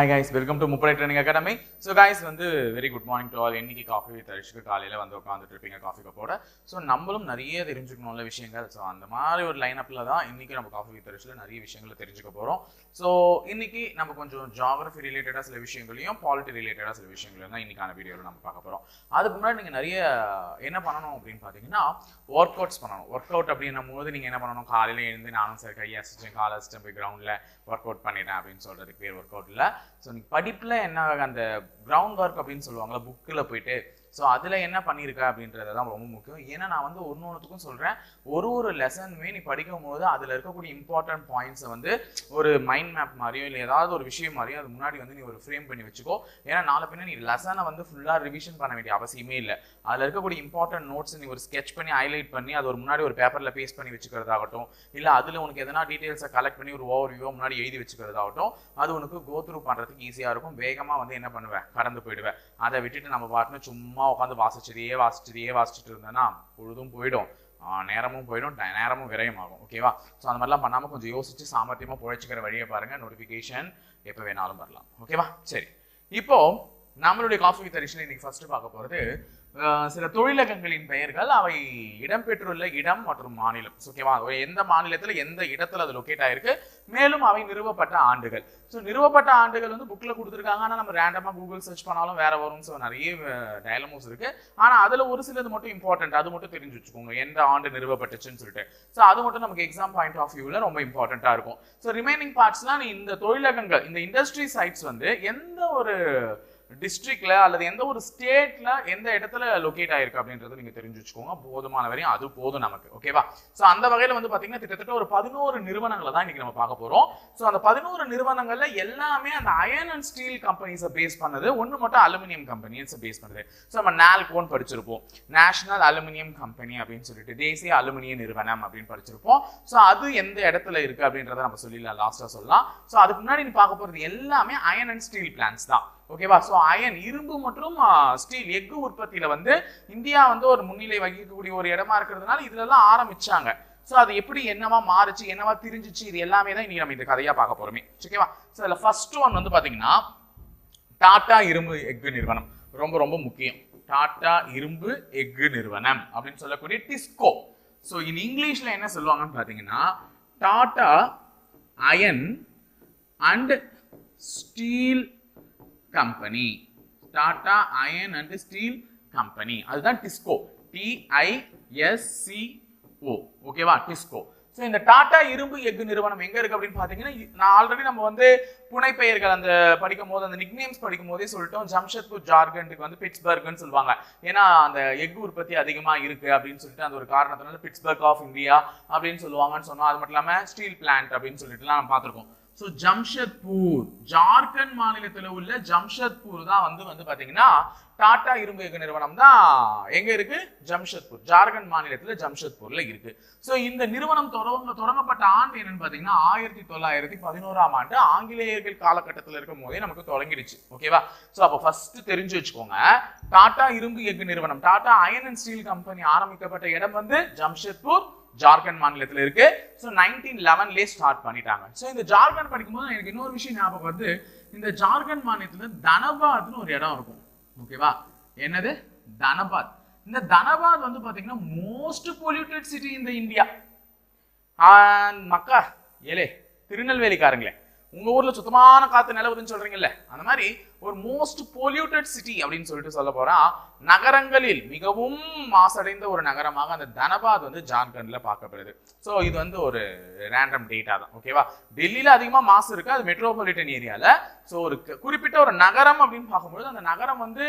Hi guys welcome to முப்படை training academy so guys வந்து very good morning to all இன்னைக்கு coffee with காலையில் வந்து உட்காந்துட்டு இருப்பீங்க காஃபி கப்போட ஸோ நம்மளும் நிறைய தெரிஞ்சுக்கணும்ல விஷயங்கள். ஸோ அந்த மாதிரி ஒரு லைனப்பில் தான் இன்றைக்கி நம்ம காஃபி வித் அரிஷில் நிறைய விஷயங்களை தெரிஞ்சுக்க போகிறோம் ஸோ இன்றைக்கி நம்ம கொஞ்சம் ஜாகிரஃபி ரிலேட்டடாக சில விஷயங்களையும் பாலிட்டி ரிலேட்டடாக சில விஷயங்களையும் தான் இன்றைக்கான வீடியோவில் நம்ம பார்க்க போகிறோம் அதுக்கு முன்னாடி நீங்கள் நிறைய என்ன பண்ணணும் அப்படின்னு பார்த்தீங்கன்னா ஒர்க் அவுட்ஸ் பண்ணணும். ஒர்க் அவுட் அப்படின்னும் போது நீங்கள் என்ன பண்ணணும்? காலையில் எழுந்து நானும் சரி கையை அசிச்சேன் காலை அசிச்சேன் போய் கிரவுண்டில் ஒர்க் அவுட் பண்ணிட்டேன் அப்படின்னு சொல்கிறதுக்கு பேர் ஒர்க் அவுட்டில் ஸோ நீ படிப்பில் என்ன அந்த கிரவுண்ட் ஒர்க் அப்படின்னு சொல்லுவாங்களா புக்கில் போயிட்டு ஸோ அதில் என்ன பண்ணியிருக்க அப்படின்றது தான் ரொம்ப முக்கியம். ஏன்னா நான் வந்து ஒன்று ஒன்றுத்துக்கும் சொல்கிறேன் ஒரு ஒரு லெசனுமே நீ படிக்கும் போது அதில் இருக்கக்கூடிய இம்பார்ட்டன்ட் பாயிண்ட்ஸை வந்து ஒரு மைண்ட் மேப் மாதிரியோ இல்லை ஏதாவது ஒரு விஷயம் மாதிரியோ அது முன்னாடி வந்து நீ ஒரு ஃப்ரேம் பண்ணி வச்சுக்கோ. ஏன்னா நாளை பின்ன நீ லெசனை வந்து ஃபுல்லாக ரிவிஷன் பண்ண வேண்டிய அவசியமே இல்லை. அதில் இருக்கக்கூடிய இம்பார்ட்டன்ட் நோட்ஸ் நீ ஒரு ஸ்கெச் பண்ணி ஹைலைட் பண்ணி அது ஒரு முன்னாடி ஒரு பேப்பரில் பேஸ்ட் பண்ணி வச்சுக்கிறதாகட்டும் இல்லை அதில் உனக்கு எதனா டீட்டெயில்ஸை கலெக்ட் பண்ணி ஒரு ஓவர் வியூவோ முன்னாடி எழுதி வச்சுக்கிறதாகட்டும் அது உனக்கு கோ த்ரூ பண்ணுறதுக்கு ஈஸியாக இருக்கும். வேகமாக வந்து என்ன பண்ணுவேன் கடந்து போயிடுவேன் அதை விட்டுட்டு நம்ம பாட்டுன்னு சும்மா உட்காந்து வாசிச்சதையே வாசிச்சதையே வாசிச்சுட்டு இருந்தேன்னா பொழுதும் போயிடும். நேரமும் போயிடும் ட- நேரமும் விரயமாகும். ஓகேவா ஸோ அந்த மாதிரிலாம் பண்ணாமல் கொஞ்சம் யோசிச்சு சாமர்த்தியமாக பிழைச்சிக்கிற வழியை பாருங்க. நோட்டிஃபிகேஷன் எப்போ வேணாலும் வரலாம். ஓகேவா சரி. இப்போ நம்மளுடைய காஃபி வித் அரிஷன் இன்னைக்கு ஃபர்ஸ்ட் பார்க்க போகிறது சில தொழிலகங்களின் பெயர்கள் அவை இடம்பெற்றுள்ள இடம் மற்றும் மாநிலம். ஓகேவா எந்த மாநிலத்தில் எந்த இடத்துல அது லொக்கேட் ஆயிருக்கு? மேலும் அவை நிறுவப்பட்ட ஆண்டுகள். ஸோ நிறுவப்பட்ட ஆண்டுகள் வந்து புக்கில் கொடுத்துருக்காங்க. ஆனால் நம்ம ரேண்டமாக கூகுள் சர்ச் பண்ணாலும் வேற வரும். ஸோ நிறைய டயலமோஸ் இருக்கு. ஆனால் அதில் ஒரு சிலது மட்டும் இம்பார்ட்டன்ட் அது மட்டும் தெரிஞ்சு வச்சுக்கோங்க. எந்த ஆண்டு நிறுவப்பட்டுச்சுன்னு சொல்லிட்டு. ஸோ அது மட்டும் நமக்கு எக்ஸாம் பாயிண்ட் ஆஃப் வியூவில் ரொம்ப இம்பார்ட்டண்ட்டாக இருக்கும். ஸோ ரிமைனிங் பார்ட்ஸ்லாம் நீ இந்த தொழிலகங்கள் இந்த இண்டஸ்ட்ரி சைட்ஸ் வந்து எந்த ஒரு டிஸ்ட்ரிக்ட்ல அல்லது எந்த ஒரு ஸ்டேட்ல எந்த இடத்துல லொகேட் ஆயிருக்கு அப்படின்றத நீங்க தெரிஞ்சு வச்சுக்கோங்க. போதுமான வரையும் அது போதும் நமக்கு. ஓகேவா ஸோ அந்த வகையில் வந்து பார்த்தீங்கன்னா கிட்டத்தட்ட ஒரு பதினோரு நிறுவனங்களை தான் இன்னைக்கு நம்ம பார்க்க போறோம். ஸோ அந்த பதினோரு நிறுவனங்கள்ல எல்லாமே அந்த அயன் அண்ட் ஸ்டீல் கம்பெனிஸை பேஸ் பண்ணது. ஒன்று மட்டும் அலுமினியம் கம்பெனிஸை பேஸ் பண்ணுது. ஸோ நம்ம நால்கோன் படிச்சிருப்போம். நேஷனல் அலுமினியம் கம்பெனி அப்படின்னு சொல்லிட்டு தேசிய அலுமினிய நிறுவனம் அப்படின்னு படிச்சிருப்போம். ஸோ அது எந்த இடத்துல இருக்கு அப்படின்றத நம்ம சொல்லிடலாம் லாஸ்டா சொல்லலாம். ஸோ அதுக்கு முன்னாடி நீ பார்க்க போறது எல்லாமே அயன் அண்ட் ஸ்டீல் பிளான்ஸ் தான். ஓகேவா? ஸோ அயன் இரும்பு மற்றும் ஸ்டீல் எஃகு உற்பத்தியில் வந்து இந்தியா வந்து ஒரு முன்னிலை வகிக்கக்கூடிய ஒரு இடமா இருக்கிறதுனால இதுலலாம் ஆரம்பிச்சாங்க. ஸோ அது எப்படி என்னவா மாறுச்சு என்னவா திரிஞ்சிச்சு இது எல்லாமே தான் இன்னைக்கு நம்ம இந்த கதையாக பார்க்க போறோமே. ஓகேவா? ஸோ அதில் ஃபர்ஸ்ட் ஒன் வந்து பார்த்தீங்கன்னா டாடா இரும்பு எஃகு நிறுவனம். ரொம்ப ரொம்ப முக்கியம். டாடா இரும்பு எஃகு நிறுவனம் அப்படின்னு சொல்லக்கூடிய டிஸ்கோ. ஸோ இன் இங்கிலீஷில் என்ன சொல்லுவாங்கன்னு பார்த்தீங்கன்னா Tata iron and steel company. Tata iron and steel company. அதுதான் TISCO. T I S C O ஓகேவா? டிஸ்கோ. ஸோ இந்த டாடா இரும்பு எஃகு நிறுவனம் எங்கே இருக்குது அப்படின்னு பார்த்தீங்கன்னா நான் ஆல்ரெடி நம்ம வந்து புனைப்பெயர்கள் அந்த படிக்கும் போது அந்த நிக்நேம்ஸ் படிக்கும் போதே சொல்லிட்டோம். ஜம்ஷத்பூர் ஜார்க்கண்டுக்கு வந்து பிட்ஸ்பர்க்னு சொல்லுவாங்க. ஏன்னா அந்த எஃகு உற்பத்தி அதிகமாக இருக்குது அப்படின்னு சொல்லிட்டு அந்த ஒரு காரணத்தினால பிட்ஸ்பர்க் ஆஃப் இந்தியா அப்படின்னு சொல்லுவாங்கன்னு சொன்னோம். அது மட்டும் இல்லாமல் ஸ்டீல் பிளான்ட் அப்படின்னு சொல்லிட்டுலாம் நம்ம பார்த்துருக்கோம் ஸோ ஜம்ஷத்பூர் ஜார்க்கண்ட் மாநிலத்தில் உள்ள ஜம்ஷத்பூர் தான் வந்து வந்து பார்த்தீங்கன்னா டாடா இரும்பு எஃகு நிறுவனம் தான். எங்கே இருக்கு? ஜம்ஷத்பூர் ஜார்க்கண்ட் மாநிலத்தில் ஜம்ஷத்பூரில் இருக்கு. ஸோ இந்த நிறுவனம் தொடங்க தொடங்கப்பட்ட ஆண்டு என்னன்னு பார்த்தீங்கன்னா ஆயிரத்தி தொள்ளாயிரத்தி பதினோராம் ஆண்டு ஆங்கிலேயர்கள் காலகட்டத்தில் இருக்கும் போதே நமக்கு தொடங்கிடுச்சு. ஓகேவா ஸோ அப்போ ஃபர்ஸ்ட் தெரிஞ்சு வச்சுக்கோங்க. டாடா இரும்பு எஃகு நிறுவனம் Tata iron and steel company ஆரம்பிக்கப்பட்ட இடம் வந்து ஜம்ஷத்பூர் ஜார்க்கண்ட் மாநிலத்தில் இருக்கு. ஸோ நைன்டீன் லெவன்லேயே ஸ்டார்ட் பண்ணிட்டாங்க. ஸோ இந்த ஜார்க்கண்ட் படிக்கும்போது எனக்கு இன்னொரு விஷயம் ஞாபகம் வந்து இந்த ஜார்க்கண்ட் மாநிலத்தில் தனபாத்னு ஒரு இடம் இருக்கும். ஓகேவா என்னது? தனபாத். இந்த தனபாத் வந்து பார்த்தீங்கன்னா மோஸ்ட் பொல்யூட்டட் சிட்டி இந்த இந்தியா மக்கா ஏலே திருநெல்வேலிக்காரங்களே. உங்கள் ஊரில் சுத்தமான காற்று நிலவுதுன்னு சொல்கிறீங்கல்ல அந்த மாதிரி ஒரு மோஸ்ட் பொல்யூட்டட் சிட்டி அப்படின்னு சொல்லிட்டு சொல்ல போறா நகரங்களில் மிகவும் மாசடைந்த ஒரு நகரமாக அந்த தனபாத் வந்து ஜார்க்கண்டில் பார்க்கப்படுது. ஸோ இது வந்து ஒரு ரேண்டம் டேட்டா தான் ஓகேவா டெல்லியில் அதிகமாக மாசு இருக்குது அது மெட்ரோபாலிட்டன் ஏரியாவில் ஸோ ஒரு குறிப்பிட்ட ஒரு நகரம் அப்படின்னு பார்க்கும்போது அந்த நகரம் வந்து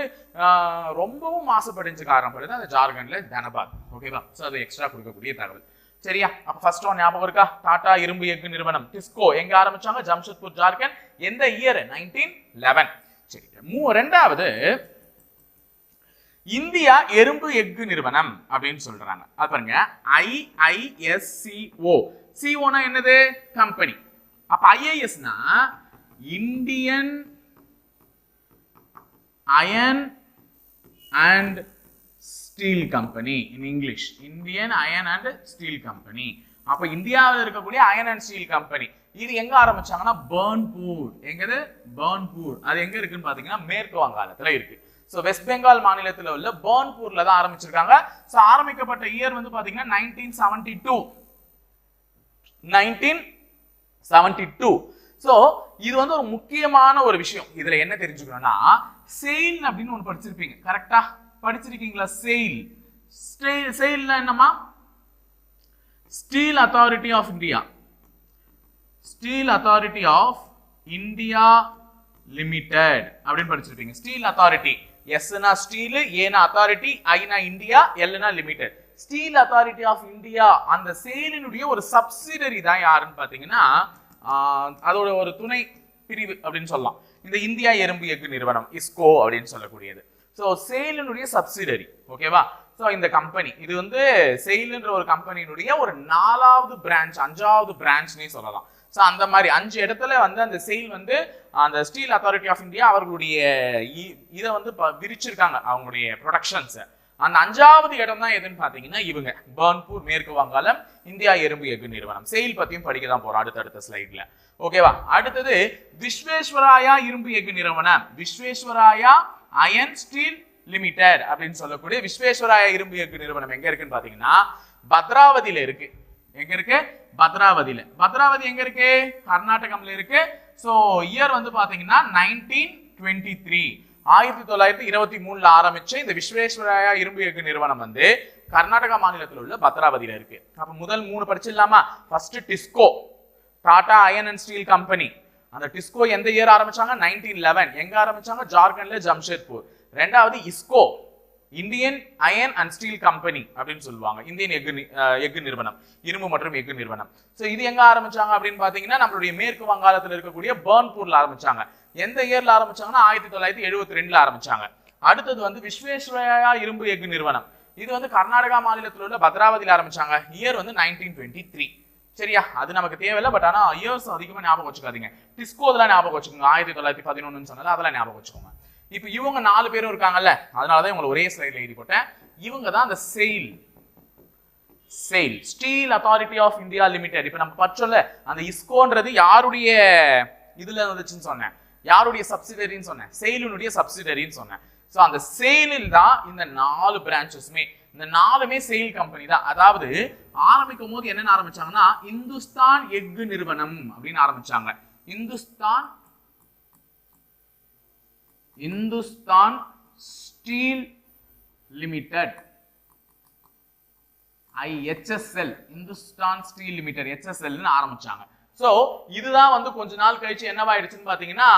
ரொம்பவும் ரொம்பவும் மாசுபடிஞ்சு காரணப்படுது அந்த ஜார்க்கண்டில் தனபாத் ஓகேவா ஸோ அது எக்ஸ்ட்ரா கொடுக்கக்கூடிய தகவல். சரியா? அப்ப ஃபர்ஸ்ட் ஒன் ஞாபகம் இருக்கா? டாடா இரும்பு எஃகு நிறுவனம். டிஸ்கோ எங்க ஆரம்பிச்சாங்க? ஜம்ஷத்பூர் ஜார்க்கண்ட். எந்த இயர் நைன்டீன் லெவன் சரி மூ ரெண்டாவது இந்தியா எறும்பு எஃகு நிறுவனம் அப்படின்னு சொல்றாங்க. அது பாருங்க ஐஐஎஸ்சிஓ சிஓனா என்னது? கம்பெனி அப்ப ஐஐஎஸ்னா Indian iron and steel company in English Indian iron and steel company அப்போ இந்தியாவில் இருக்கக்கூடிய அயன் அண்ட் ஸ்டீல் கம்பெனி இது எங்க ஆரம்பிச்சாங்கன்னா பர்ன்பூர் எங்கது? பர்ன்பூர் அது எங்க இருக்குன்னு பாத்தீங்கன்னா மேற்கு வங்காளத்துல இருக்கு. ஸோ வெஸ்ட் பெங்கால் மாநிலத்தில் உள்ள பர்ன்பூர்ல தான் ஆரம்பிச்சிருக்காங்க. ஸோ ஆரம்பிக்கப்பட்ட இயர் வந்து பாத்தீங்கன்னா nineteen seventy two nineteen seventy two so இது வந்து ஒரு முக்கியமான ஒரு விஷயம். இதுல என்ன தெரிஞ்சுக்கணும்னா செயில் அப்படின்னு ஒன்று படிச்சிருப்பீங்க. கரெக்டா படிச்சிருக்கீங்களா? செயில் செயில்னா என்னமா steel authority of India steel authority of India limited அப்படின்னு படிச்சிருப்பீங்க. ஸ்டீல் அத்தாரிட்டி எஸ்னா ஸ்டீல் ஏனா அத்தாரிட்டி ஐனா India எல்னா limited steel authority of India அந்த செயலினுடைய ஒரு சப்சிடரி தான் யாருன்னு பார்த்தீங்கன்னா அதோட ஒரு துணை பிரிவு அப்படின்னு சொல்லலாம். இந்த இந்தியா எறும்பு எஃகு நிறுவனம் இஸ்கோ அப்படின்னு சொல்லக்கூடியது. ஸோ செயலினுடைய சப்சிடரி ஓகேவா ஸோ இந்த கம்பெனி இது வந்து செயலுன்ற ஒரு கம்பெனியினுடைய ஒரு நாலாவது பிரான்ச் அஞ்சாவது பிரான்ச்னே சொல்லலாம். ஸோ அந்த மாதிரி அஞ்சு இடத்துல வந்து அந்த செயில் வந்து அந்த ஸ்டீல் அத்தாரிட்டி ஆஃப் இந்தியா அவர்களுடைய இ- இதை வந்து விரிச்சிருக்காங்க அவங்களுடைய ப்ரொடக்ஷன்ஸை அந்த அஞ்சாவது இடம் தான் எதுன்னு பார்த்தீங்கன்னா இவங்க. பர்ன்பூர் மேற்கு வங்காளம் இந்தியா எறும்பு எஃகு நிறுவனம். செயல் பத்தியும் படிக்க தான் போறோம் அடுத்தடுத்த ஸ்லைட்ல ஓகேவா அடுத்தது விஸ்வேஸ்வராயா இரும்பு எஃகு நிறுவனம். விஸ்வேஸ்வராயா அயன் ஸ்டீல் லிமிடெட் அப்படின்னு சொல்லக்கூடிய விஸ்வேஸ்வராயா இரும்பு எஃகு நிறுவனம் எங்க இருக்குன்னு பாத்தீங்கன்னா பத்ராவதியில இருக்கு. எங்க இருக்கு? பத்ராவதியில. பத்ராவதி எங்க இருக்கு? கர்நாடகம்ல இருக்கு. ஸோ இயர் வந்து பாத்தீங்கன்னா நைன்டீன் டுவெண்ட்டி த்ரீ ஆயிரத்தி தொள்ளாயிரத்தி இருபத்தி மூணுல ஆரம்பிச்ச இந்த விஸ்வேஸ்வராயா இரும்பு எஃகு நிறுவனம் வந்து கர்நாடகா மாநிலத்தில் உள்ள பத்ராவதியில இருக்கு. அப்ப முதல் மூணு படிச்சிடலாமா? First TISCO Tata iron and steel company அந்த டிஸ்கோ எந்த இயர் ஆரம்பிச்சாங்க? நைன்டீன் லெவன் எங்க ஆரம்பிச்சாங்க? ஜார்க்கண்ட்ல ஜம்ஷேத்பூர் ரெண்டாவது IISCO Indian iron and steel company அப்படின்னு சொல்லுவாங்க. இந்தியன் எஃகு எஃகு நிறுவனம். இரும்பு மற்றும் எஃகு நிறுவனம். ஸோ இது எங்க ஆரம்பிச்சாங்க அப்படின்னு பாத்தீங்கன்னா நம்மளுடைய மேற்கு வங்காளத்தில் இருக்கக்கூடிய பர்ன்பூர்ல ஆரம்பிச்சாங்க. எந்த இயர்ல ஆரம்பிச்சாங்கன்னா ஆயிரத்தி தொள்ளாயிரத்தி எழுபத்தி ரெண்டுல ஆரம்பிச்சாங்க. அடுத்தது வந்து விஸ்வேஸ்வரயா இரும்பு எஃகு நிறுவனம். இது வந்து கர்நாடகா மாநிலத்தில் உள்ள பத்ராவதியில் ஆரம்பிச்சாங்க. இயர் வந்து நைன்டீன் டுவெண்ட்டி த்ரீ சரியா? அது நமக்கு தேவையில்லை பட் ஆனால் இயர்ஸ் அதிகமாக ஞாபகம் வச்சுக்காதீங்க. டிஸ்கோ அதெல்லாம் ஞாபகம் வச்சுக்கோங்க. ஆயிரத்தி தொள்ளாயிரத்தி பதினொன்னு சொன்னது அதெல்லாம் ஞாபகம் வச்சுக்கோங்க. இப்போ இவங்க நாலு பேரும் இருக்காங்கல்ல அதனாலதான் இவங்களை ஒரே ஸ்லைடில் எழுதி போட்டேன் இவங்க தான் அந்த SAIL SAIL steel authority of India limited இப்போ நம்ம பற்றோம்ல அந்த இஸ்கோன்றது யாருடைய இதுல வந்துச்சுன்னு சொன்னேன். யாருடைய சப்சிடரின்னு சொன்னேன்? செயலினுடைய சப்சிடரின்னு சொன்னேன். ஸோ அந்த செயலில் தான் இந்த நாலு பிரான்ச்சஸுமே இந்த நாலுமே செயல் கம்பெனி தான். அதாவது ஆரம்பிக்கும் போது என்னென்ன ஆரம்பிச்சாங்கன்னா இந்துஸ்தான் எஃகு நிறுவனம் அப்படின்னு ஆரம்பிச்சாங்க. Hindustan Hindustan steel limited. I H S L Hindustan steel limited ஹெச்எஸ்எல்னு ஆரம்பிச்சாங்க. ஸோ இதுதான் வந்து கொஞ்ச நாள் கழிச்சு என்னவாயிடுச்சுன்னு பார்த்தீங்கன்னா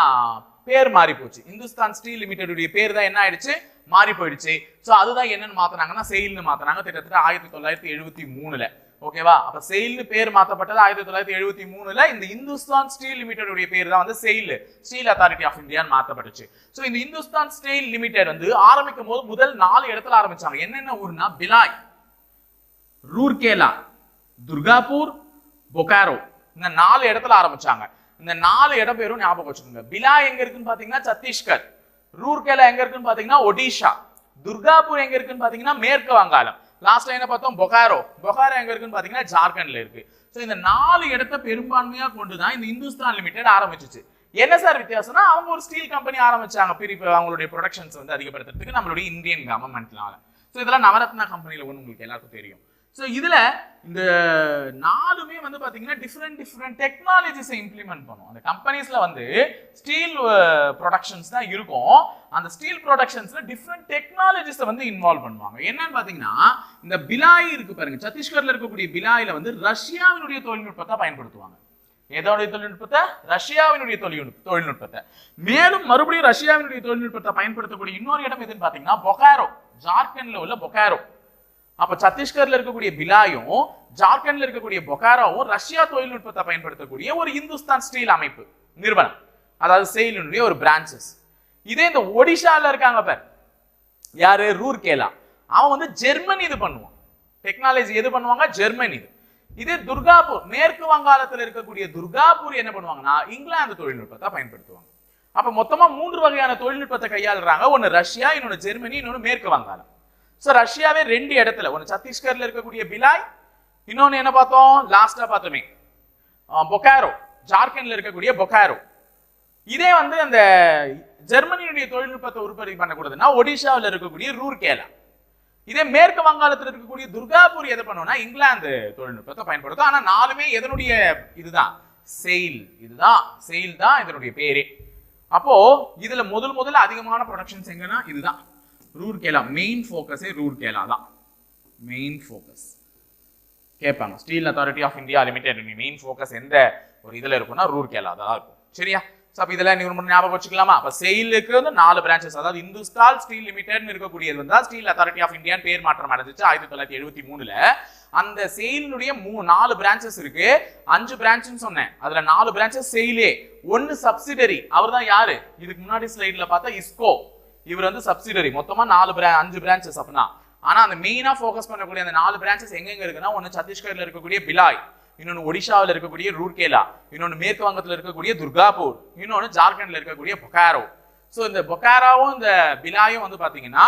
பேர் மாறி போச்சு. இந்துஸ்தான் ஸ்டீல் லிமிடெடுடைய பேர் தான் என்ன ஆயிடுச்சு? மாறி போயிடுச்சு. ஸோ அதுதான் என்னன்னு மாத்தினாங்கன்னா செயல்னு மாத்தினாங்க. கிட்டத்தட்ட ஆயிரத்தி தொள்ளாயிரத்தி எழுபத்தி மூணுல. ஓகேவா அப்ப செயல்னு பேர் மாற்றப்பட்டது ஆயிரத்தி தொள்ளாயிரத்தி எழுபத்தி மூணுல இந்த இந்துஸ்தான் ஸ்டீல் லிமிடெடுடைய பேர் தான் வந்து செயல் ஸ்டீல் அத்தாரிட்டி ஆஃப் இந்தியான்னு மாற்றப்பட்டுச்சு ஸோ இந்த இந்துஸ்தான் ஸ்டீல் லிமிடெட் வந்து ஆரம்பிக்கும் போது முதல் நாலு இடத்துல ஆரம்பிச்சாங்க. என்னென்ன ஊர்னா? பிலாய் ரூர்கேலா துர்காபூர் பொகாரோ இந்த நாலு இடத்துல ஆரம்பிச்சாங்க. இந்த நாலு இடம் பேரும் ஞாபகம் வச்சுக்கோங்க. பிலா எங்க இருக்குன்னு பாத்தீங்கன்னா சத்தீஸ்கர் ரூர்கேலா எங்க இருக்குன்னு பாத்தீங்கன்னா ஒடிஷா துர்காப்பூர் எங்க இருக்குன்னு பாத்தீங்கன்னா மேற்கு வங்காளம். லாஸ்ட்ல என்ன பார்த்தோம் பொகாரோ. பொகாரோ எங்க இருக்குன்னு பாத்தீங்கன்னா ஜார்க்கண்ட்ல இருக்கு. ஸோ இந்த நாலு இடத்த பெரும்பான்மையா கொண்டு தான் இந்த இந்துஸ்தான் லிமிடெட் ஆரம்பிச்சுச்சு. என்ன சார் வித்தியாசம்னா அவங்க ஒரு ஸ்டீல் கம்பெனி ஆரம்பிச்சாங்க. பிரிப்பு அவங்களுடைய ப்ரொடக்ஷன்ஸ் வந்து அதிகப்படுத்துறதுக்கு நம்மளுடைய இந்தியன் கவர்மெண்ட்னால ஸோ இதெல்லாம் நவரத்னா கம்பெனியில் ஒன்று உங்களுக்கு எல்லாருக்கும் தெரியும். ஸோ இதில் இந்த நாலுமே வந்து பார்த்தீங்கன்னா டிஃப்ரெண்ட் டிஃப்ரெண்ட் டெக்னாலஜிஸை இம்ப்ளிமெண்ட் பண்ணும். அந்த கம்பெனிஸில் வந்து ஸ்டீல் ப்ரொடக்ஷன்ஸ் uh, தான் இருக்கும். அந்த ஸ்டீல் ப்ரொடக்ஷன்ஸில் டிஃப்ரெண்ட் டெக்னாலஜிஸை வந்து இன்வால்வ் பண்ணுவாங்க. என்னன்னு பார்த்தீங்கன்னா இந்த பிலாய் இருக்கு பாருங்க. சத்தீஸ்கரில் இருக்கக்கூடிய பிலாயில் வந்து ரஷ்யாவினுடைய தொழில்நுட்பத்தை பயன்படுத்துவாங்க. எதோடைய தொழில்நுட்பத்தை? ரஷ்யாவினுடைய தொழில்நுட்ப தொழில்நுட்பத்தை. மேலும் மறுபடியும் ரஷ்யாவினுடைய தொழில்நுட்பத்தை பயன்படுத்தக்கூடிய இன்னொரு இடம் எதுன்னு பார்த்தீங்கன்னா பொகாரோ ஜார்க்கண்ட்ல உள்ள பொகாரோ அப்ப சத்தீஸ்கர்ல இருக்கக்கூடிய பிலாயும் ஜார்க்கண்ட்ல இருக்கக்கூடிய பொகாராவும் ரஷ்யா தொழில்நுட்பத்தை பயன்படுத்தக்கூடிய ஒரு இந்துஸ்தான் ஸ்டீல் அமைப்பு நிறுவனம். அதாவது செயலினுடைய ஒரு பிரான்ச்சஸ் இதே இந்த ஒடிஷாவில் இருக்காங்க பேர். யாரு? ரூர்கேலா. அவன் வந்து ஜெர்மனி இது பண்ணுவான். டெக்னாலஜி எது பண்ணுவாங்க? ஜெர்மனி இது. இதே துர்காப்பூர் மேற்கு வங்காளத்தில் இருக்கக்கூடிய துர்காபூர் என்ன பண்ணுவாங்கன்னா இங்கிலாந்து தொழில்நுட்பத்தை பயன்படுத்துவாங்க. அப்ப மொத்தமா மூன்று வகையான தொழில்நுட்பத்தை கையாளுறாங்க. ஒன்னு ரஷ்யா இன்னொன்னு ஜெர்மனி இன்னொன்னு மேற்கு வங்காளம். ஸோ ரஷ்யாவே ரெண்டு இடத்துல ஒன்று சத்தீஸ்கர்ல இருக்கக்கூடிய பிலாய் இன்னொன்று என்ன பார்த்தோம்? லாஸ்டா பார்த்தோமே. பொக்காரோ ஜார்க்கண்ட்ல இருக்கக்கூடிய பொக்காரோ இதே வந்து அந்த ஜெர்மனியுடைய தொழில்நுட்பத்தை உற்பத்தி பண்ணக்கூடாதுன்னா ஒடிஷாவில் இருக்கக்கூடிய ரூர்கேலா. இதே மேற்கு வங்காளத்தில் இருக்கக்கூடிய துர்காபூர் எதை பண்ணோம்னா இங்கிலாந்து தொழில்நுட்பத்தை பயன்படுத்தும். ஆனால் நாலுமே எதனுடைய இதுதான்? செயில் இதுதான். செயில் தான் இதனுடைய பேரே. அப்போ இதுல முதல் முதல்ல அதிகமான ப்ரொடக்ஷன்ஸ் எங்கன்னா இதுதான். ரூர்கேலா மெயின் ஃபோக்கஸே ரூர்கேலா தான். மெயின் ஃபோக்கஸ் கேட்பாங்க steel authority of India limited main focus எந்த ஒரு இதில் இருக்கும்னா ரூர்கேலா தான் இருக்கும். சரியா? ஸோ அப்போ இதெல்லாம் நீங்கள் ஒரு ஞாபகம் வச்சுக்கலாமா? அப்போ செயலுக்கு வந்து நாலு பிரான்ச்சஸ் அதாவது இந்துஸ்தால் ஸ்டீல் லிமிடெட்னு இருக்கக்கூடியது வந்து ஸ்டீல் அத்தாரிட்டி ஆஃப் இந்தியான்னு பேர் மாற்றம் அடைஞ்சிச்சு ஆயிரத்தி தொள்ளாயிரத்தி எழுபத்தி மூணுல. அந்த செயலினுடைய மூ நாலு பிரான்ச்சஸ் இருக்கு. அஞ்சு பிரான்ச்சுன்னு சொன்னேன். அதில் நாலு பிரான்ச்சஸ் செயலே ஒன்று சப்சிடரி அவர் தான் யாரு? இதுக்கு முன்னாடி ஸ்லைடில் பார்த்தா இஸ்கோ இவர் வந்து சப்சிடரி மொத்தமா நாலு பிரான் அஞ்சு பிரான்ச்சஸ் அப்படின்னா. ஆனா அந்த மெயினா ஃபோக்கஸ் பண்ணக்கூடிய அந்த நாலு பிரான்ச்சஸ் எங்கெங்க இருக்குன்னா ஒன்னு சத்தீஸ்கர்ல இருக்கக்கூடிய பிலாய் இன்னொன்னு ஒடிஷாவில் இருக்கக்கூடிய ரூர்கேலா இன்னொன்னு மேற்கு வங்கத்தில் இருக்கக்கூடிய துர்காபூர் இன்னொன்னு ஜார்க்கண்ட்ல இருக்கக்கூடிய பொக்காரோ. ஸோ இந்த பொக்காராவும் இந்த பிலாயும் வந்து பாத்தீங்கன்னா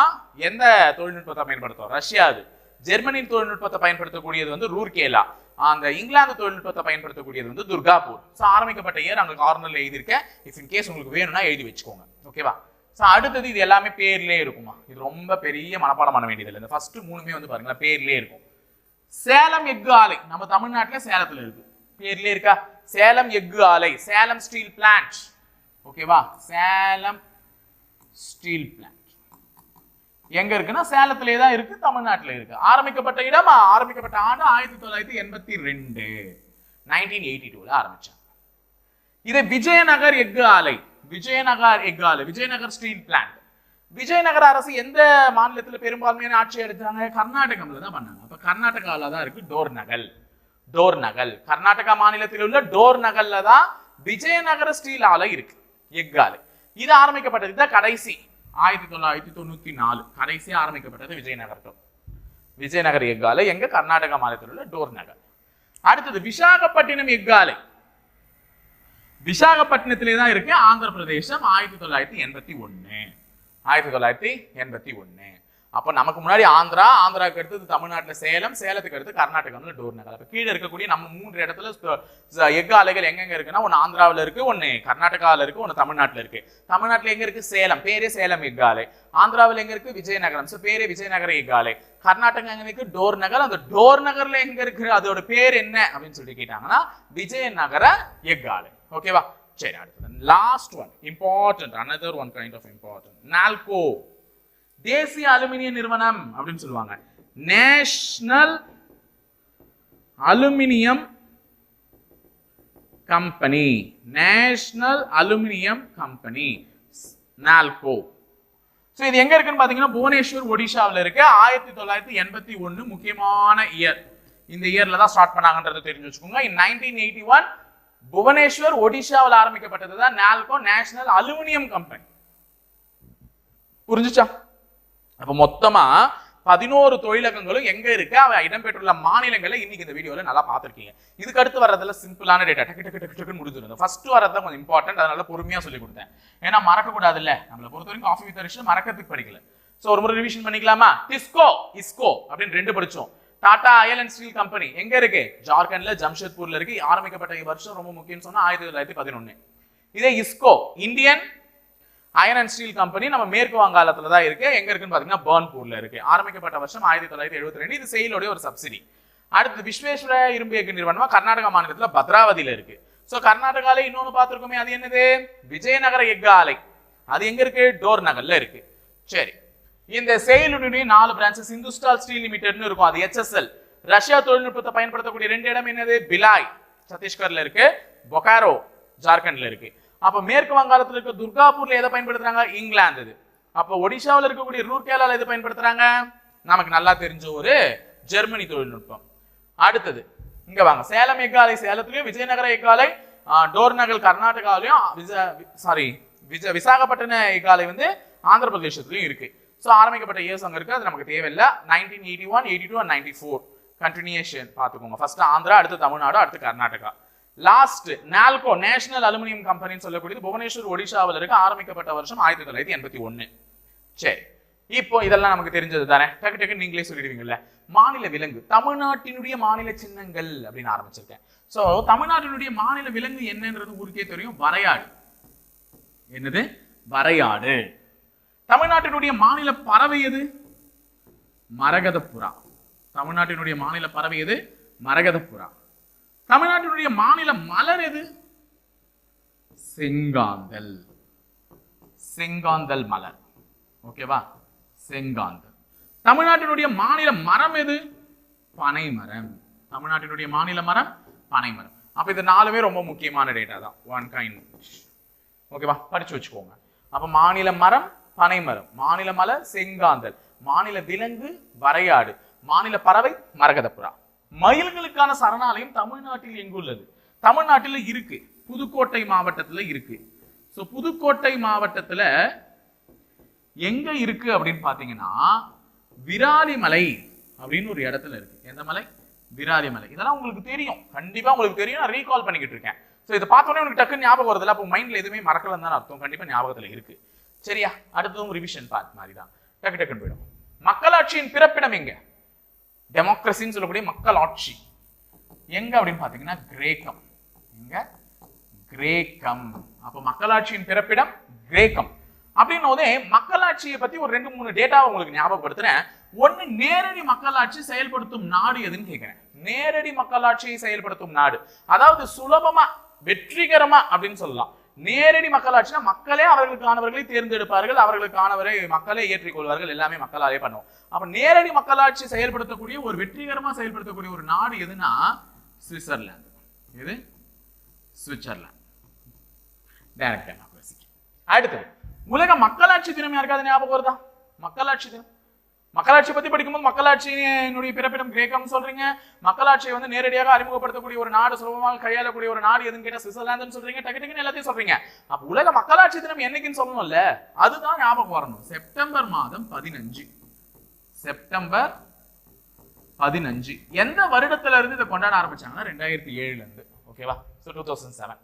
எந்த தொழில்நுட்பத்தை பயன்படுத்தும்? ரஷ்யா அது. ஜெர்மனியின் தொழில்நுட்பத்தை பயன்படுத்தக்கூடியது வந்து ரூர்கேலா. அந்த இங்கிலாந்து தொழில்நுட்பத்தை பயன்படுத்தக்கூடியது வந்து துர்காபூர் ஸோ ஆரம்பிக்கப்பட்ட இயர் அங்கே கார்னர்ல எழுதியிருக்கேன். இஃப் இன் கேஸ் உங்களுக்கு வேணும்னா எழுதி வச்சுக்கோங்க. ஓகேவா ஸோ அடுத்தது இது எல்லாமே பேர்லேயே இருக்குமா? இது ரொம்ப பெரிய மனப்பாடம் பண்ண வேண்டியது இல்லை இந்த ஃபர்ஸ்ட் மூணுமே வந்து பாருங்களேன் பேர்லேயே இருக்கும். சேலம் எஃகு ஆலை நம்ம தமிழ்நாட்டில் சேலத்தில் இருக்கு. பேர்லேயே இருக்கா? சேலம் எஃகு ஆலை சேலம் ஸ்டீல் பிளான்ட். ஓகேவா சேலம் ஸ்டீல் பிளான்ட். எங்க இருக்குன்னா சேலத்திலே தான் இருக்கு தமிழ்நாட்டில் இருக்கு. ஆரம்பிக்கப்பட்ட இடம் ஆரம்பிக்கப்பட்ட ஆண்டு ஆயிரத்தி தொள்ளாயிரத்தி எண்பத்தி ரெண்டு. நைன்டீன் எயிட்டி டூல ஆரம்பிச்சாங்க. இதை விஜயநகர் எஃகு ஆலை விஜயநகர் எஃகு விஜயநகர் ஸ்டீல் பிளான்ட் விஜயநகர அரசு எந்த மாநிலத்தில் பெரும்பான்மையான ஆட்சி எடுத்தாங்க? கர்நாடகம்ல தான் பண்ணாங்க. அப்போ கர்நாடகாவில் தான் இருக்கு டோர் நகல். டோர் நகல். கர்நாடகா மாநிலத்தில் உள்ள டோர் நகல்ல தான் விஜயநகர ஸ்டீல் ஆலை இருக்கு எஃகு இது ஆரம்பிக்கப்பட்டது இதுதான் கடைசி. ஆயிரத்தி தொள்ளாயிரத்தி தொண்ணூத்தி நாலு. கடைசி ஆரம்பிக்கப்பட்டது விஜயநகரம் விஜயநகர் எக்காலை எங்க கர்நாடகா மாநிலத்தில் உள்ள டோர் நகர் அடுத்தது விசாகப்பட்டினம் எக்காலை விசாகப்பட்டினத்திலே தான் இருக்கு. ஆந்திர பிரதேசம் ஆயிரத்தி தொள்ளாயிரத்தி எண்பத்தி ஒன்று ஆயிரத்தி தொள்ளாயிரத்தி எண்பத்தி ஒன்று அப்போ நமக்கு முன்னாடி ஆந்திரா ஆந்திராவுக்கு அடுத்தது தமிழ்நாட்டில் சேலம் சேலத்துக்கு அடுத்து கர்நாடகாவில் டோர் நகர். அப்போ கீழே இருக்கக்கூடிய நம்ம மூன்று இடத்துல எஃகு ஆலைகள் எங்கெங்கே இருக்குன்னா ஒன்று ஆந்திராவில் இருக்குது ஒன்று கர்நாடகாவில் இருக்குது ஒன்று தமிழ்நாட்டில் இருக்குது தமிழ்நாட்டில் எங்கே இருக்குது சேலம். பேரே சேலம் எஃகு ஆலை. ஆந்திராவில் எங்கே இருக்குது விஜயநகரம். ஸோ பேரே விஜயநகர எஃகு ஆலை. கர்நாடகா எங்க டோர் நகர். அந்த டோர் நகரில் எங்கே இருக்குது அதோட பேர் என்ன? அப்படின்னு சொல்லி கேட்டாங்கன்னா விஜயநகர எஃகு ஆலை. ஓகேவா சரி அடுத்தது last one important another one kind of important NALCO தேசிய அலுமினிய நிறுவனம் அப்படின்னு சொல்லுவாங்க. National aluminium company national aluminium company NALCO so இது எங்க இருக்குன்னு பாத்தீங்கன்னா புவனேஸ்வர் ஒடிஷாவில் இருக்கு. ஆயிரத்தி தொள்ளாயிரத்தி எண்பத்தி ஒன்னு முக்கியமான இயர் இந்த இயர்ல தான் ஸ்டார்ட் பண்ணாங்கன்றது தெரிஞ்சு வச்சுக்கோங்க. In nineteen eighty one Bhubaneswar ஒடிஷாவில் ஆரம்பிக்கப்பட்டது தான் நால்கோ நேஷனல் அலுமினியம் கம்பெனி புரிஞ்சுச்சா? அப்ப மொத்தமா பதினோரு தொழிலகங்களும் எங்க இருக்கு? அவ இடம்பெற்றுள்ள மாநிலங்களை இன்னைக்கு இந்த வீடியோல நல்லா பார்த்துருக்கீங்க. இதுக்கு அடுத்து வர்றதுல சிம்பிளான டேட்டா டக்கு டக்கு டக்கு டக்குன்னு முடிஞ்சிருந்தது ஃபர்ஸ்ட் வரது கொஞ்சம் இம்பார்ட்டன்ட் அதனால பொறுமையா சொல்லி கொடுத்தேன். ஏன்னா மறக்க கூடாது இல்ல நம்மளை பொறுத்த வரைக்கும் காஃபி வித் மறக்கிறதுக்கு படிக்கல. ஸோ ஒரு முறை ரிவிஷன் பண்ணிக்கலாமா? டிஸ்கோ இஸ்கோ அப்படின்னு ரெண்டு படிச்சோம். டாடா அயல் அண்ட் ஸ்டீல் கம்பெனி எங்க இருக்கு? ஜார்க்கண்ட்ல ஜம்ஷெட்பூர்ல இருக்கு. ஆரம்பிக்கப்பட்ட வருஷம் ரொம்ப முக்கியம்னு சொன்னா ஆயிரத்தி தொள்ளாயிரத்தி பதினொன்னு. இதே IISCO Indian iron and steel company நம்ம மேற்கு வங்காளத்துல தான் இருக்கு. எங்க இருக்குன்னு பாத்தீங்கன்னா பர்ன்பூர்ல இருக்கு. ஆரம்பிக்கப்பட்ட வருஷம் ஆயிரத்தி தொள்ளாயிரத்தி எழுபத்தி ரெண்டு. இது செயலோடைய ஒரு சப்சிடி அடுத்து விஸ்வேஸ்வர இரும்பு எஃகு நிறுவனமா கர்நாடகா மாநிலத்துல பத்ராவதியில இருக்கு. ஸோ கர்நாடகால இன்னொன்று பார்த்துருக்கோமே அது என்னது? விஜயநகர எஃகு ஆலை. அது எங்க இருக்கு? டோர் நகர்ல இருக்கு. சரி. இந்த செயலுடைய நாலு பிரான்ச்சஸ் இந்துஸ்டால் ஸ்டீல் லிமிடெட்னு இருக்கும். அது எச்எஸ்எல் ரஷ்யா தொழில்நுட்பத்தை பயன்படுத்தக்கூடிய ரெண்டு இடம் என்னது? பிலாய் சத்தீஸ்கர்ல இருக்கு. பொகாரோ ஜார்க்கண்ட்ல இருக்கு. அப்ப மேற்கு வங்காளத்தில் இருக்க துர்காபூர்ல எதை பயன்படுத்துறாங்க? இங்கிலாந்து இது. அப்ப ஒடிசாவில் இருக்கக்கூடிய ரூர்கேலால எதை பயன்படுத்துறாங்க? நமக்கு நல்லா தெரிஞ்ச ஒரு ஜெர்மனி தொழில்நுட்பம். அடுத்தது இங்க வாங்க. சேலம் எக்காலை சேலத்திலையும் விஜயநகர எக்காலை டோர்நகல் டோர் கர்நாடகாவிலையும் விஜ சாரி விஜ விசாகப்பட்டின எக்காலை வந்து ஆந்திர பிரதேசத்துலயும் இருக்கு. ஸோ ஆரம்பிக்கப்பட்ட இயர்ஸ் அங்கே இருக்குது அது நமக்கு தேவையில்லை. Nineteen eighty one eighty two and ninety four continuation பார்த்துக்கோங்க. ஃபர்ஸ்ட் ஆந்திரா அடுத்து தமிழ்நாடு அடுத்து Karnataka. Last NALCO national aluminium கம்பெனின்னு சொல்லக்கூடியது புவனேஸ்வர் ஒடிஷாவில் இருக்க. ஆரம்பிக்கப்பட்ட வருஷம் ஆயிரத்தி தொள்ளாயிரத்தி எண்பத்தி ஒன்று சரி. இப்போ இதெல்லாம் நமக்கு தெரிஞ்சது தானே? டக்கு டக்கு நீங்களே சொல்லிடுவீங்கல்ல. மாநில விலங்கு. தமிழ்நாட்டினுடைய மாநில சின்னங்கள் அப்படின்னு ஆரம்பிச்சிருக்கேன். ஸோ தமிழ்நாட்டினுடைய மாநில விலங்கு என்னன்றது ஊருக்கே தெரியும். வரையாடு. என்னது? வரையாடு. தமிழ்நாட்டினுடைய மாநில பறவை எது? மரகத புறா தமிழ்நாட்டினுடைய மாநில பறவை எது? மரகத புறா தமிழ்நாட்டினுடைய மாநில மலர் எது? செங்காந்தல். செங்காந்தல் மலர். ஓகேவா செங்காந்தல். தமிழ்நாட்டினுடைய மாநில மரம் எது? பனை மரம் தமிழ்நாட்டினுடைய மாநில மரம் பனை மரம் அப்ப இது நாலுமே ரொம்ப முக்கியமான டேட்டா தான். ஒன் கைண்ட் ஓகேவா படிச்சு வச்சுக்கோங்க. அப்ப மாநில மரம் பனைமரம் மாநில மலர் செங்காந்தல் மாநில விலங்கு வரையாடு மாநில பறவை மரகதப்புறா மயில்களுக்கான சரணாலயம் தமிழ்நாட்டில் எங்குள்ளது தமிழ்நாட்டில் இருக்கு. புதுக்கோட்டை மாவட்டத்தில் இருக்கு. ஸோ புதுக்கோட்டை மாவட்டத்தில் எங்க இருக்கு அப்படின்னு பார்த்தீங்கன்னா விராலிமலை அப்படின்னு ஒரு இடத்துல இருக்கு. எந்த மலை? விராலிமலை. இதெல்லாம் உங்களுக்கு தெரியும். கண்டிப்பா உங்களுக்கு தெரியும். நான் ரீகால் பண்ணிக்கிட்டு இருக்கேன். ஸோ இதை பார்த்தோன்னே உங்களுக்கு டக்குன்னு ஞாபகம் வருதுல அப்போ மைண்ட்ல எதுவுமே மறக்கலன்னு தான் அர்த்தம். கண்டிப்பா ஞாபகத்தில் இருக்கு. சரியா? அடுத்ததும் ரிவிஷன் பார்ட் மாதிரி தான் டக்கு டக்குன்னு போயிடும். மக்களாட்சியின் பிறப்பிடம் எங்க? டெமோக்ரஸின்னு சொல்லக்கூடிய மக்கள் ஆட்சி. எங்க அப்படின்னு பார்த்தீங்கன்னா கிரேக்கம். எங்க? கிரேக்கம். அப்ப மக்களாட்சியின் பிறப்பிடம் கிரேக்கம். அப்படின்னோதே போதே மக்களாட்சியை பத்தி ஒரு ரெண்டு மூணு டேட்டா உங்களுக்கு ஞாபகப்படுத்துறேன். ஒண்ணு நேரடி மக்களாட்சி செயல்படுத்தும் நாடு எதுன்னு கேட்கிறேன் நேரடி மக்களாட்சியை செயல்படுத்தும் நாடு. அதாவது சுலபமா வெற்றிகரமா அப்படின்னு சொல்லலாம். நேரடி மக்களாட்சினா மக்களே அவர்களுக்கானவர்களை தேர்ந்தெடுப்பார்கள் அவர்களுக்கானவரை மக்களே ஏற்றிக்கொள்வார்கள் எல்லாமே மக்களாலே பண்ணுவோம். அப்ப நேரடி மக்களாட்சி செயல்படுத்தக்கூடிய ஒரு வெற்றிகரமா செயல்படுத்தக்கூடிய ஒரு நாடு எதுனா சுவிட்சர்லாந்து. எது? சுவிட்சர்லாந்து. டைரக்ட் அடுத்தது உலக மக்களாட்சி தினம் யாருக்காவது ஞாபகம் வருதா? மக்களாட்சி தினம். மக்களாட்சி பத்தி படிக்கும்போது மக்களாட்சியினுடைய பிறப்பிடம் கிரேக்கம் சொல்றீங்க. மக்களாட்சியை வந்து நேரடியாக அறிமுகப்படுத்தக்கூடிய ஒரு நாடு சுலபமாக கையாளக்கூடிய ஒரு நாடு எதுன்னு கேட்டா சுவிட்சர்லாந்துன்னு சொல்றீங்க டக்கு டக்குன்னு எல்லாத்தையும் சொல்றீங்க. அப்ப உலக மக்களாட்சி தினம் என்னைக்குன்னு சொல்லணும்ல? அதுதான் ஞாபகம் வரணும். செப்டம்பர் மாதம் பதினஞ்சு. செப்டம்பர் பதினஞ்சு. எந்த வருடத்துல இருந்து இதை கொண்டாட ஆரம்பிச்சாங்கன்னா? ரெண்டாயிரத்தி ஏழுல இருந்து. ஓகேவா ஸோ டூ தௌசண்ட் செவன்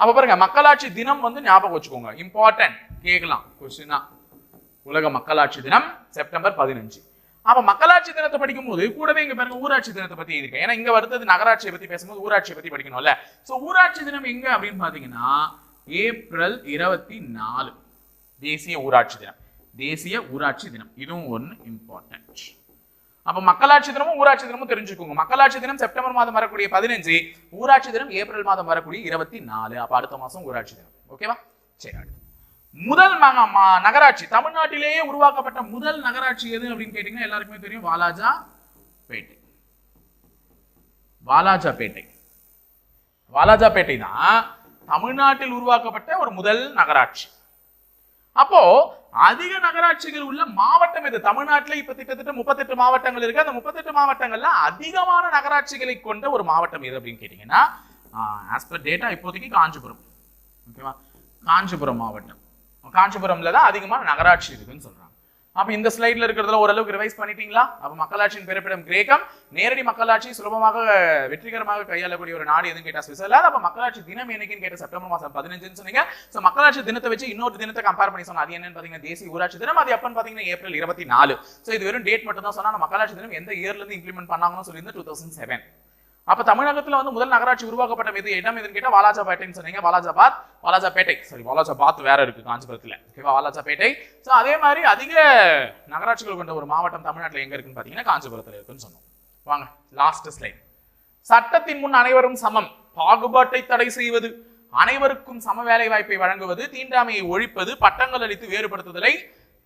அப்ப பாருங்க மக்களாட்சி தினம் வந்து ஞாபகம் வச்சுக்கோங்க. இம்பார்ட்டன்ட் கேட்கலாம். கொஸ்டினா உலக மக்களாட்சி தினம் செப்டம்பர் பதினஞ்சு. அப்ப மக்களாட்சி தினத்தை படிக்கும் போது கூடவே இங்க பாருங்க ஊராட்சி தினத்தை பத்தி இருக்கு. ஏன்னா இங்க வருது நகராட்சியை பத்தி பேசும்போது ஊராட்சியை பத்தி படிக்கணும்ல. சோ ஊராட்சி தினம் எங்க அப்படின்னு பாத்தீங்கன்னா ஏப்ரல் இருபத்தி நாலு. தேசிய ஊராட்சி தினம். தேசிய ஊராட்சி தினம். இதுவும் ஒன்று இம்பார்ட்டன்ட் அப்ப மக்களாட்சி தினமும் ஊராட்சி தினமும் தெரிஞ்சுக்கோங்க. மக்களாட்சி தினம் செப்டம்பர் மாதம் வரக்கூடிய பதினஞ்சு ஊராட்சி தினம் ஏப்ரல் மாதம் வரக்கூடிய இருபத்தி நாலு. அப்ப அடுத்த மாசம் ஊராட்சி தினம். ஓகேவா? சரி அடுத்து. முதல் மக- நகராட்சி. தமிழ்நாட்டிலேயே உருவாக்கப்பட்ட முதல் நகராட்சி எது அப்படின்னு கேட்டீங்கன்னா எல்லாருக்குமே தெரியும் வாலாஜா பேட்டை. வாலாஜாபேட்டை வாலாஜாபேட்டை தான் தமிழ்நாட்டில் உருவாக்கப்பட்ட ஒரு முதல் நகராட்சி. அப்போ அதிக நகராட்சிகள் உள்ள மாவட்டம் இது தமிழ்நாட்டில் இப்ப கிட்டத்தட்ட முப்பத்தெட்டு மாவட்டங்கள் இருக்கு. அந்த முப்பத்தெட்டு மாவட்டங்கள்ல அதிகமான நகராட்சிகளை கொண்ட ஒரு மாவட்டம் எது அப்படின்னு கேட்டீங்கன்னா ஆஸ் பர் டேட்டா இப்போதைக்கு காஞ்சிபுரம். ஓகேவா? காஞ்சிபுரம் மாவட்டம். காஞ்சிபுரம்ல தான் அதிகமான நகராட்சி இருக்குன்னு சொல்றாங்க. அப்ப இந்த ஸ்லைட்ல இருக்கிறதுல ஓரளவுக்கு ரிவைஸ் பண்ணிட்டீங்களா? அப்ப மக்களாட்சியின் பிறப்பிடம் கிரேக்கம். நேரடி மக்களாட்சி சுலபமாக வெற்றிகரமாக கையாளக்கூடிய ஒரு நாடு எதுவும் கேட்டா சுவிட்சர்லாந்து. அப்ப மக்களாட்சி தினம் என்னைக்குன்னு கேட்ட செப்டம்பர் மாசம் பதினஞ்சுன்னு சொன்னீங்க. சோ மக்களாட்சி தினத்தை வச்சு இன்னொரு தினத்தை கம்பேர் பண்ணி சொன்னா அது என்னன்னு பாத்தீங்கன்னா தேசிய ஊராட்சி தினம் அது எப்பன்னு பாத்தீங்கன்னா ஏப்ரல் இருபத்தி நாலு. சோ இது வெறும் டேட் மட்டும் தான் சொன்னா மக்களாட்சி தினம் எந்த இயர்ல இருந்து இம்ப்ளிமெண்ட் பண்ணாங்கன்னு சொல்லியிருந்தா டூ தௌசண்ட் செவன் அப்ப தமிழகத்துல வந்து முதல் நகராட்சி உருவாக்கப்பட்ட எது இடம் எதுன்னு கேட்டா வாலாஜாபேட்டைன்னு சொன்னீங்க. வாலாஜாபாத் வாலாஜாபேட்டை. சாரி வாலாஜாபாத் வேற இருக்கு காஞ்சிபுரத்துல. ஓகேவா வாலாஜாபேட்டை. ஸோ அதே மாதிரி அதிக நகராட்சிகள் கொண்ட ஒரு மாவட்டம் தமிழ்நாட்டில் எங்க இருக்குன்னு பாத்தீங்கன்னா காஞ்சிபுரத்துல இருக்குன்னு சொன்னோம். வாங்க லாஸ்ட் ஸ்லைட் சட்டத்தின் முன் அனைவரும் சமம். பாகுபாட்டை தடை செய்வது அனைவருக்கும் சம வேலை வாய்ப்பை வழங்குவது தீண்டாமையை ஒழிப்பது பட்டங்கள் அளித்து வேறுபடுத்துதலை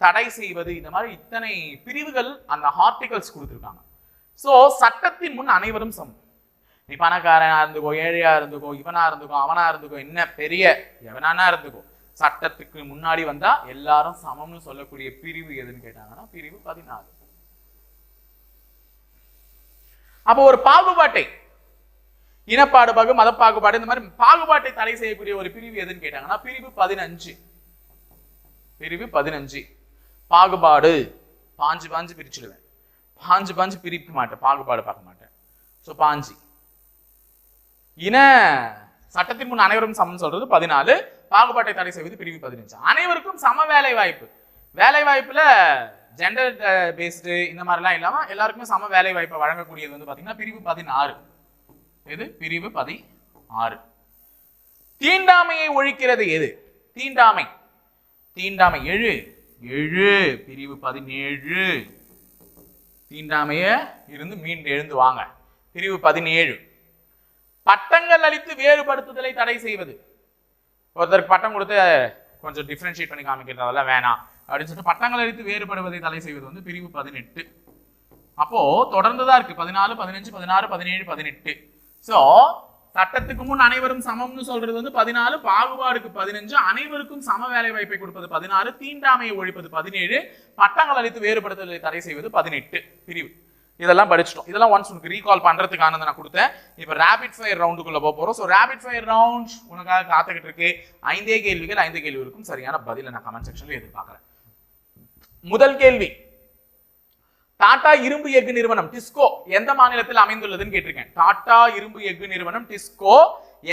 தடை செய்வது. இந்த மாதிரி இத்தனை பிரிவுகள் அந்த ஆர்டிகல்ஸ் கொடுத்துருக்காங்க. ஸோ சட்டத்தின் முன் அனைவரும் சமம். நீ பணக்காரனா இருந்துக்கோ ஏழையா இருந்துக்கோ இவனா இருந்துக்கோ அவனா இருந்துக்கோ என்ன பெரிய எவனானா இருந்துக்கோ. சட்டத்துக்கு முன்னாடி வந்தா எல்லாரும் சமம்னு சொல்லக்கூடிய பிரிவு எதுன்னு கேட்டாங்கன்னா பிரிவு பதினாறு அப்போ ஒரு பாகுபாட்டை இனப்பாடுபாடு மதப்பாகுபாடு இந்த மாதிரி பாகுபாட்டை தடை செய்யக்கூடிய ஒரு பிரிவு எதுன்னு கேட்டாங்கன்னா பிரிவு பதினஞ்சு. பிரிவு பதினஞ்சு. பாகுபாடு பாஞ்சு பாஞ்சு பிரிச்சிடுவேன். பாஞ்சு பாஞ்சு பிரிக்க மாட்டேன் பாகுபாடு பார்க்க மாட்டேன். ஸோ பாஞ்சு. இன சட்டத்தின் முன் அனைவரும் சமம் சொல்றது பதினாலு பாகுபாட்டை தடை செய்வது பிரிவு பதினஞ்சு. அனைவருக்கும் சம வேலை வாய்ப்பு வேலை வாய்ப்புல ஜெண்டர் பேஸ்டு இந்த மாதிரிலாம் இல்லாம எல்லாருக்குமே சம வேலை வாய்ப்பை வழங்கக்கூடியது வந்து பாத்தீங்கன்னா பிரிவு பதினாறு. எது? பிரிவு பதினாறு. தீண்டாமையை ஒழிக்கிறது எது? தீண்டாமை. தீண்டாமை எழு எழு பிரிவு பதினேழு. தீண்டாமைய இருந்து மீண்டு எழுந்து வாங்க. பிரிவு பதினேழு. பட்டங்கள் அளித்து வேறுபடுத்துதலை தடை செய்வது. ஒருத்தருக்கு பட்டம் கொடுத்து கொஞ்சம் டிஃப்ரென்ஷியேட் பண்ணி காமிக்கிறது அதெல்லாம் வேணாம். அப்படின்னு சொல்லிட்டு பட்டங்கள் அளித்து வேறுபடுவதை தடை செய்வது வந்து பிரிவு பதினெட்டு. அப்போ தொடர்ந்து தான் இருக்கு. பதினாலு பதினஞ்சு பதினாறு பதினேழு பதினெட்டு. சோ சட்டத்துக்கு முன் அனைவரும் சமம்னு சொல்றது வந்து பதினாலு பாகுபாடுக்கு பதினஞ்சு அனைவருக்கும் சம வேலை வாய்ப்பை கொடுப்பது பதினாறு தீண்டாமையை ஒழிப்பது பதினேழு பட்டங்கள் அளித்து வேறுபடுத்துதலை தடை செய்வது பதினெட்டு. பிரிவு. இதெல்லாம் படிச்சிட்டோம். இதெல்லாம் ஒன்ஸ் உனக்கு ரீகால் பண்ணுறதுக்கானது நான் கொடுத்தேன். இப்போ ரேபிட் ஃபயர் ரவுண்டுக்குள்ள போக போகிறோம் ஸோ ரேபிட் ஃபயர் ரவுண்ட் உனக்காக காத்துக்கிட்டு இருக்கு. ஐந்தே கேள்விகள் ஐந்து கேள்விகளுக்கும் சரியான பதிலை நான் கமெண்ட் செக்ஷனில் எதிர்பார்க்குறேன். முதல் கேள்வி. டாடா இரும்பு எஃகு நிறுவனம் டிஸ்கோ எந்த மாநிலத்தில் அமைந்துள்ளதுன்னு கேட்டிருக்கேன். டாடா இரும்பு எஃகு நிறுவனம் டிஸ்கோ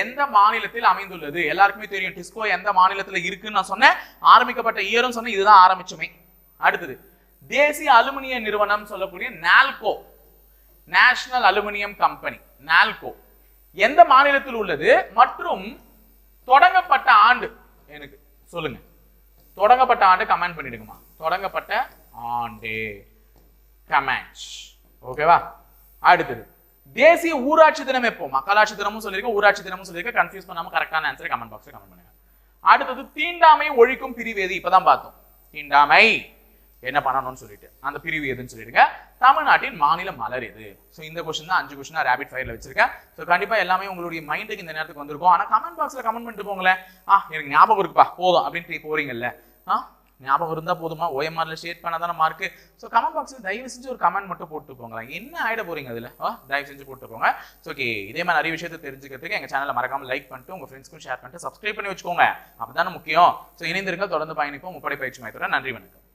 எந்த மாநிலத்தில் அமைந்துள்ளது? எல்லாருக்குமே தெரியும் டிஸ்கோ எந்த மாநிலத்தில் இருக்குன்னு நான் சொன்னேன். ஆரம்பிக்கப்பட்ட இயரும் சொன்னேன். இதுதான் ஆரம்பிச்சுமே. அடுத்தது தேசிய அலுமினிய நிறுவனம் சொல்லக்கூடிய NALCO national aluminium company NALCO. எந்த மாநிலத்தில் உள்ளது? மற்றும் தொடங்கப்பட்ட ஆண்டு எனக்கு சொல்லுங்க. தொடங்கப்பட்ட ஆண்டு கமெண்ட் பண்ணிடுங்கம்மா. தொடங்கப்பட்ட ஆண்டு. கமெண்ட் ஓகேவா அடுத்தது. தேசிய ஊராட்சி தினம் எப்போ? மக்களாட்சி தினமும் சொல்லியிருக்கேன் ஊராட்சி தினமும் சொல்லியிருக்க கன்ஃபியூஸ் பண்ணாம கரெக்டான ஆன்சர் கமெண்ட் பாக்ஸ்ல கமெண்ட் பண்ணுங்க. அடுத்தது தீண்டாமை ஒழிக்கும் பிரிவு எது? இப்பதான் பார்த்தோம். தீண்டாமை என்ன பண்ணணும்னு சொல்லிட்டு. அந்த பிரிவு எதுன்னு சொல்லிடுங்க. தமிழ்நாட்டின் மாநில மலர் எது? ஸோ இந்த கொஸ்டின் தான் அஞ்சு கொஸ்டின் ரேபிட் ஃபயரில் வச்சிருக்கேன். ஸோ கண்டிப்பாக எல்லாமே உங்களுடைய மைண்டுக்கு இந்த நேரத்துக்கு வந்திருக்கும். ஆனால் கமெண்ட் பாக்ஸில் கமெண்ட் பண்ணிட்டு போங்களேன். ஆ எனக்கு ஞாபகம் இருக்குப்பா. போதும் அப்படின்ட்டு போறீங்கல்ல. ஆ ஞாபகம் இருந்தால் போதுமா? ஓஎம்ஆரில் ஷேர் பண்ணாதான மார்க்கு ஸோ கமெண்ட் பாக்ஸில் தயவு செஞ்சு ஒரு கமெண்ட் மட்டும் போட்டு போங்களேன். என்ன ஆயிட போறீங்க அதில்? ஆ தயவு செஞ்சு போட்டு போங்க. ஸோ ஓகே இதே மாதிரி நிறைய விஷயத்தை தெரிஞ்சுக்கிறதுக்கு எங்கள் சேனலை மறக்காமல் லைக் பண்ணிட்டு உங்க ஃப்ரெண்ட்ஸ்க்கும் ஷேர் பண்ணிட்டு சப்ஸ்கிரைப் பண்ணி வச்சுக்கோங்க. அப்பதானே முக்கியம். ஸோ இணைந்திருங்கள். தொடர்ந்து பயணிப்போம். முப்படை பயிற்சி மையத்தோட நன்றி வணக்கம்.